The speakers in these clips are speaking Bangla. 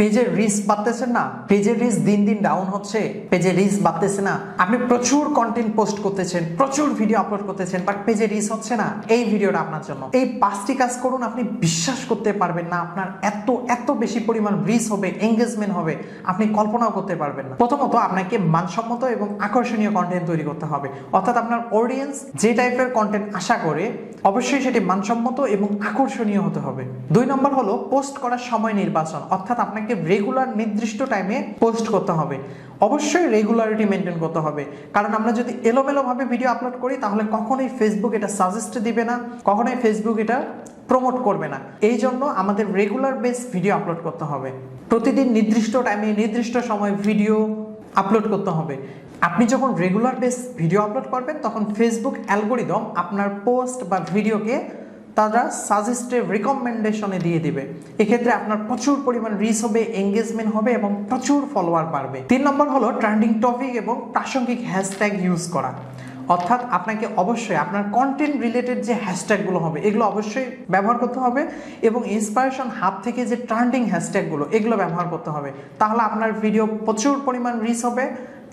পেজের রিস্ক বাড়তেছেন না, পেজের রিস্ক দিন দিন ডাউন হচ্ছে, পেজের রিস্ক বাড়তেছে না। আপনি প্রচুর কন্টেন্ট পোস্ট করতেছেন, প্রচুর ভিডিও আপলোড করতেছেন বাট পেজে রিস হচ্ছে না। এই ভিডিওটা আপনার জন্য। এই পাঁচটি কাজ করুন, আপনি বিশ্বাস করতে পারবেন না, আপনার এত এত বেশি পরিমাণ রিস হবে এঙ্গেজমেন্ট হবে, আপনি কল্পনাও করতে পারবেন না। প্রথমত আপনাকে মানসম্মত এবং আকর্ষণীয় কন্টেন্ট তৈরি করতে হবে। অর্থাৎ আপনার অডিয়েন্স যে টাইপের কন্টেন্ট আশা করে, অবশ্যই সেটি মানসম্মত এবং আকর্ষণীয় হতে হবে। দুই নম্বর হলো পোস্ট করার সময় নির্বাচন। অর্থাৎ আপনাকে রেগুলার নির্দিষ্ট টাইমে পোস্ট করতে হবে। অবশ্যই রেগুলারিটি মেনটেন করতে হবে। কারণ আমরা যদি এলোমেলোভাবে ভিডিও আপলোড করি, তাহলে কখনোই ফেসবুক এটা সাজেস্ট দিবে না, কখনোই ফেসবুক এটা প্রমোট করবে না। এই জন্য আমাদের রেগুলার বেস ভিডিও আপলোড করতে হবে। প্রতিদিন নির্দিষ্ট টাইমে নির্দিষ্ট সময় ভিডিও আপলোড করতে হবে। আপনি যখন রেগুলার বেস ভিডিও আপলোড করবেন, তখন ফেসবুক অ্যালগোরিদম আপনার পোস্ট বা ভিডিওকে তারা সাজেস্টেড রিকমেন্ডেশনে দিয়ে দিবে। এক্ষেত্রে আপনার প্রচুর পরিমাণ রিচ হবে এঙ্গেজমেন্ট হবে এবং প্রচুর ফলোয়ার বাড়বে। তিন নম্বর হলো ট্রেন্ডিং টপিক এবং প্রাসঙ্গিক হ্যাশট্যাগ ইউজ করা। অর্থাৎ আপনাকে অবশ্যই আপনার কন্টেন্ট রিলেটেড যে হ্যাশট্যাগুলো হবে, এগুলো অবশ্যই ব্যবহার করতে হবে এবং ইন্সপায়ারেশন হাব থেকে যে ট্রেন্ডিং হ্যাশট্যাগুলো এগুলো ব্যবহার করতে হবে। তাহলে আপনার ভিডিও প্রচুর পরিমাণ রিচ হবে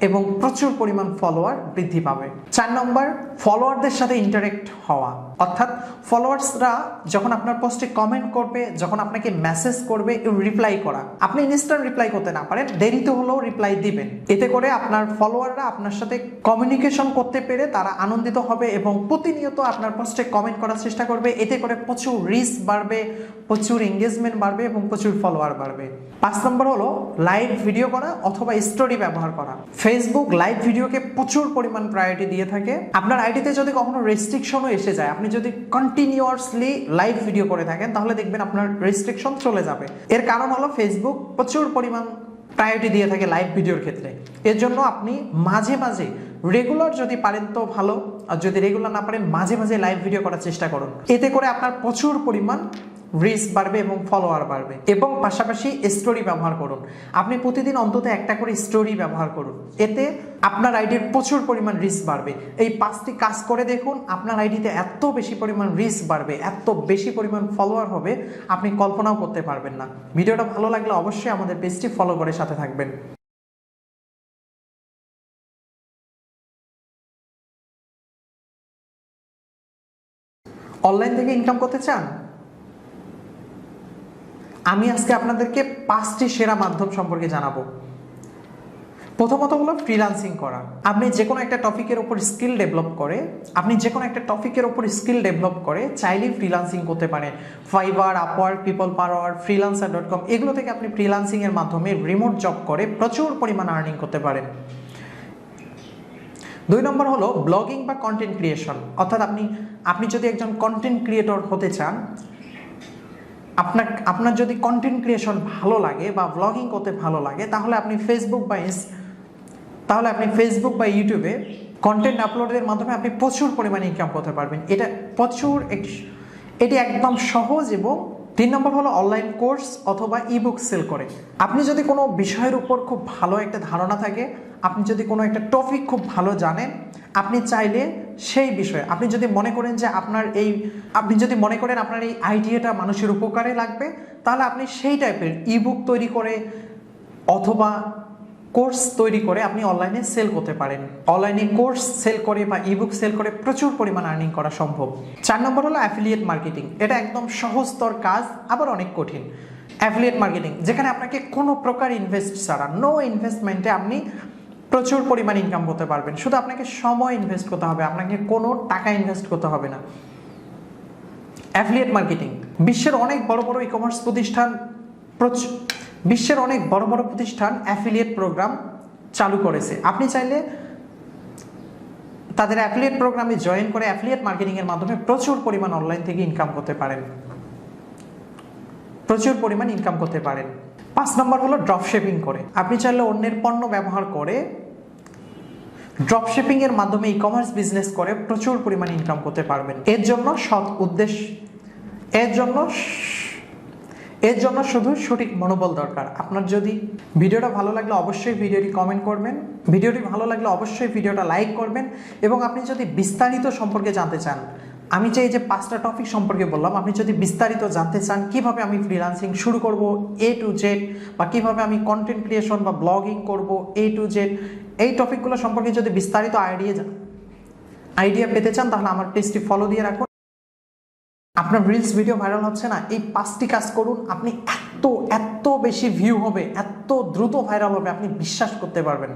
এবং প্রচুর পরিমাণ ফলোয়ার বৃদ্ধি পাবে। চার নম্বর ফলোয়ারদের সাথে ইন্টারেক্ট হওয়া। অর্থাৎ ফলোয়ার্সরা যখন আপনার পোস্টে কমেন্ট করবে, যখন আপনাকে মেসেজ করবে রিপ্লাই করা। আপনি ইনস্ট্যান্ট রিপ্লাই করতে না পারেন, দেরিতে হলেও রিপ্লাই দিবেন। এতে করে আপনার ফলোয়াররা আপনার সাথে কমিউনিকেশন করতে পেরে তারা আনন্দিত হবে এবং প্রতিনিয়ত আপনার পোস্টে কমেন্ট করার চেষ্টা করবে। এতে করে প্রচুর রিচ বাড়বে, প্রচুর এঙ্গেজমেন্ট বাড়বে এবং প্রচুর ফলোয়ার বাড়বে। পাঁচ নম্বর হলো লাইভ ভিডিও করা অথবা স্টোরি ব্যবহার করা। ফেসবুক লাইভ ভিডিওকে প্রচুর পরিমাণ প্রায়োরিটি দিয়ে থাকে। আপনার আইডিতে যদি কখনো রেস্ট্রিকশনও এসে যায়, আপনি যদি কন্টিনিউয়াসলি লাইভ ভিডিও করে থাকেন, তাহলে দেখবেন আপনার রেস্ট্রিকশন চলে যাবে। এর কারণ হলো ফেসবুক প্রচুর পরিমাণ প্রায়োরিটি দিয়ে থাকে লাইভ ভিডিওর ক্ষেত্রে। এর জন্য আপনি মাঝে মাঝে রেগুলার যদি পারেন তো ভালো, আর যদি রেগুলার না পারেন, মাঝে মাঝে লাইভ ভিডিও করার চেষ্টা করুন। এতে করে আপনার প্রচুর পরিমাণ রিচ বাড়বে এবং ফলোয়ার বাড়বে। এবং পাশাপাশি স্টোরি ব্যবহার করুন। আপনি প্রতিদিন অন্তত একটা করে স্টোরি ব্যবহার করুন। এতে আপনার আইডির প্রচুর পরিমাণ রিচ বাড়বে। এই পাঁচটি কাজ করে দেখুন, আপনার আইডিতে এত বেশি পরিমাণ রিচ বাড়বে, এত বেশি পরিমাণ ফলোয়ার হবে, আপনি কল্পনাও করতে পারবেন না। ভিডিওটা ভালো লাগলে অবশ্যই আমাদের পেজটি ফলো করে সাথে থাকবেন। অনলাইন থেকে ইনকাম করতে চান? আমি আজকে আপনাদেরকে পাঁচটি সেরা মাধ্যম সম্পর্কে জানাব। প্রথমত হলো ফ্রিলান্সিং করা। আপনি যে কোনো একটা টপিকের ওপর স্কিল ডেভেলপ করে, আপনি যে কোনো একটা টপিকের ওপর স্কিল ডেভেলপ করে চাইলেই ফ্রিলান্সিং করতে পারেন। Fiverr Upwork people power freelancer dot com এগুলো থেকে আপনি ফ্রিলান্সিং এর মাধ্যমে রিমোট জব করে প্রচুর পরিমাণ আর্নিং করতে পারেন। দুই নম্বর হলো ব্লগিং বা কন্টেন্ট ক্রিয়েশন অর্থাৎ আপনি আপনি যদি একজন কন্টেন্ট ক্রিয়েটর হতে চান আপনার আপনার যদি কন্টেন্ট ক্রিয়েশন ভালো লাগে বা ব্লগিং করতে ভালো লাগে, তাহলে আপনি ফেসবুক বা তাহলে আপনি ফেসবুক বা ইউটিউবে কন্টেন্ট আপলোডের মাধ্যমে আপনি প্রচুর পরিমাণে ইনকাম করতে পারবেন। এটা প্রচুর এটি একদম সহজ এবং তিন নম্বর হলো অনলাইন কোর্স অথবা ইবুক সেল করে। আপনি যদি কোনো বিষয়ের উপর খুব ভালো একটা ধারণা থাকে, আপনি যদি কোনো একটা টপিক খুব ভালো জানেন, আপনি চাইলে সেই বিষয়ে। আপনি যদি মনে করেন যে আপনার এই, আপনি যদি মনে করেন আপনার এই আইডিয়াটা মানুষের উপকারে লাগবে, তাহলে আপনি সেই টাইপের ইবুক তৈরি করে অথবা কোর্স তৈরি করে আপনি অনলাইনে সেল করতে পারেন। অনলাইনে কোর্স সেল করে বা ইবুক সেল করে প্রচুর পরিমাণ আর্নিং করা সম্ভব। চার নম্বর হলো অ্যাফিলিয়েট মার্কেটিং এটা একদম সহজতর কাজ, আবার অনেক কঠিন। অ্যাফিলিয়েট মার্কেটিং যেখানে আপনাকে কোনো প্রকার ইনভেস্ট ছাড়া নো ইনভেস্টমেন্টে আপনি প্রচুর পরিমাণ ইনকাম করতে পারবেন। শুধু আপনাকে সময় ইনভেস্ট করতে হবে, আপনাকে কোনো টাকা ইনভেস্ট করতে হবে না। অ্যাফিলিয়েট মার্কেটিং বিশ্বের অনেক বড় বড় ই কমার্স প্রতিষ্ঠান বিশ্বের অনেক বড় বড় প্রতিষ্ঠান অ্যাফিলিয়েট প্রোগ্রাম চালু করেছে। আপনি চাইলে তাদের অ্যাফিলিয়েট প্রোগ্রামে জয়েন করে অ্যাফিলিয়েট মার্কেটিংয়ের মাধ্যমে প্রচুর পরিমাণ অনলাইন থেকে ইনকাম করতে পারেন। প্রচুর পরিমাণ ইনকাম করতে পারেন। পাঁচ নম্বর হলো ড্রপ শেপিং করে। আপনি চাইলে অন্যের পণ্য ব্যবহার করে ড্রপ শিপিং এর মাধ্যমে ই কমার্স বিজনেস করে প্রচুর পরিমাণ ইনকাম করতে পারবেন। এর জন্য সৎ উদ্দেশ্য, এর জন্য এর জন্য শুধু সঠিক মনোবল দরকার। আপনার যদি ভিডিওটা ভালো লাগলে অবশ্যই ভিডিওটি কমেন্ট করবেন। ভিডিওটি ভালো লাগলে অবশ্যই ভিডিওটা লাইক করবেন এবং আপনি যদি বিস্তারিত সম্পর্কে জানতে চান আমি যে এই যে পাঁচটা টপিক সম্পর্কে বললাম, আপনি যদি বিস্তারিত জানতে চান, কীভাবে আমি ফ্রিলান্সিং শুরু করব এ টু জেড বা কীভাবে আমি কন্টেন্ট ক্রিয়েশন বা ব্লগিং করব এ টু জেড এই টপিকগুলো সম্পর্কে যদি বিস্তারিত আইডিয়া যান আইডিয়া পেতে চান, তাহলে আমার পেজটি ফলো দিয়ে রাখুন। আপনার রিলস ভিডিও ভাইরাল হচ্ছে না, এই পাঁচটি কাজ করুন, আপনি এত এত বেশি ভিউ হবে, এত দ্রুত ভাইরাল হবে, আপনি বিশ্বাস করতে পারবেন না।